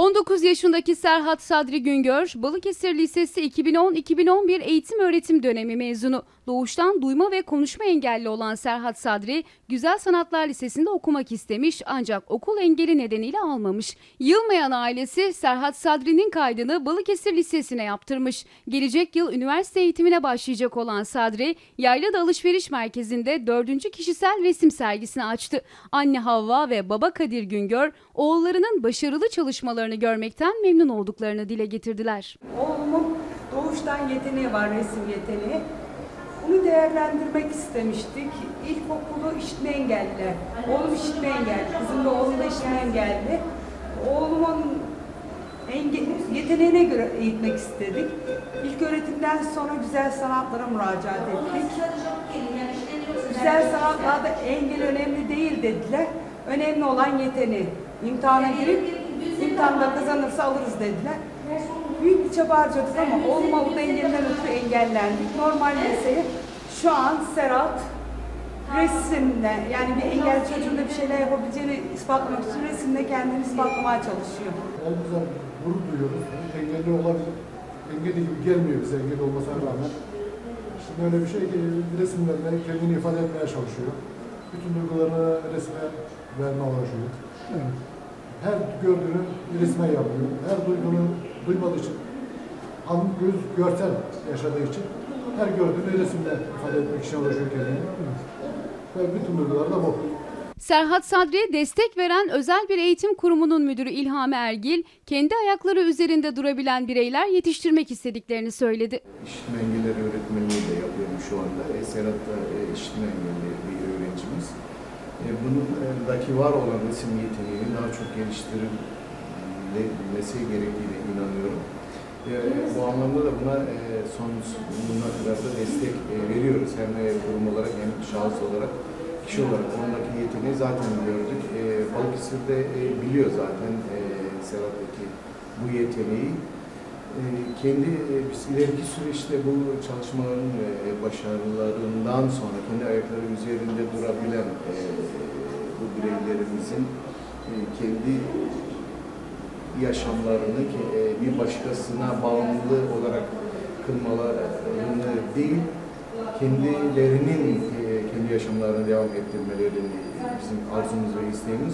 19 yaşındaki Serhat Sadri Güngör, Balıkesir Lisesi 2010-2011 eğitim öğretim dönemi mezunu. Doğuştan duyma ve konuşma engelli olan Serhat Sadri, Güzel Sanatlar Lisesi'nde okumak istemiş ancak okul engeli nedeniyle almamış. Yılmayan ailesi Serhat Sadri'nin kaydını Balıkesir Lisesi'ne yaptırmış. Gelecek yıl üniversite eğitimine başlayacak olan Sadri, Yaylada Alışveriş Merkezi'nde 4. kişisel resim sergisini açtı. Anne Havva ve baba Kadir Güngör, oğullarının başarılı çalışmalarını görmekten memnun olduklarını dile getirdiler. Oğlumun doğuştan yeteneği var, resim yeteneği. Bunu değerlendirmek istemiştik. İlkokulu işitme engelliler. Oğlum işitme engelli, kızım da oğlum da işitme engelli. Oğlumun enge- yeteneğine göre eğitmek istedik. İlk öğretimden sonra güzel sanatlara müracaat ettik. Güzel sanatlarda engel önemli değil dediler. Önemli olan yeteneği. İmtihana girip imtihanda kazanırsa alırız dediler. Büyük bir çaba harcadık ama oğluma bu engelinden ötürü engellendik. Normal liseye şu an Serhat resimle yani bir engelli çocuğun da bir şeyler yapabileceğini ispatlamak için resimle kendini ispatlamaya çalışıyor. Oğlumuzdan gurur duyuyoruz. Engelli olabilir. Engelli gibi gelmiyor bize engelli olmasına rağmen. İşte böyle bir şey ki resimlerle kendini ifade etmeye çalışıyor. Bütün duygularını resme verme uğraşıyor. Her gördüğünü resme yapıyor. Her duygunu duymadığı için, an göz görsel yaşadığı için her gördüğünü resimle ifade etmek için uğraşıyor kendini. Ve bütün duyguları da bu. Serhat Sadri'ye destek veren özel bir eğitim kurumunun müdürü İlhami Ergil, kendi ayakları üzerinde durabilen bireyler yetiştirmek istediklerini söyledi. İşitme engelleri öğretmenliği de yapıyorum şu anda. E, Serhat da e, işitme engelli bir öğrencimiz. E, bunundaki var olan resim yeteneğini daha çok geliştirilmesi gerektiğine inanıyorum. E, bu anlamda da buna e, sonuna kadar da destek e, veriyoruz. Hem e, kurum olarak hem şahıs olarak, kişi olarak ondaki yeteneği zaten gördük. E, Balıkesir'de e, biliyor zaten e, Serhat'taki bu yeteneği. Kendi e, ileriki süreçte bu çalışmaların e, başarılarından sonra ayakları üzerinde durabilen e, bu bireylerimizin e, kendi yaşamlarını e, bir başkasına bağımlı olarak kılmalarını değil, kendilerinin e, kendi yaşamlarını devam ettirmelerini bizim arzumuz ve isteğimiz.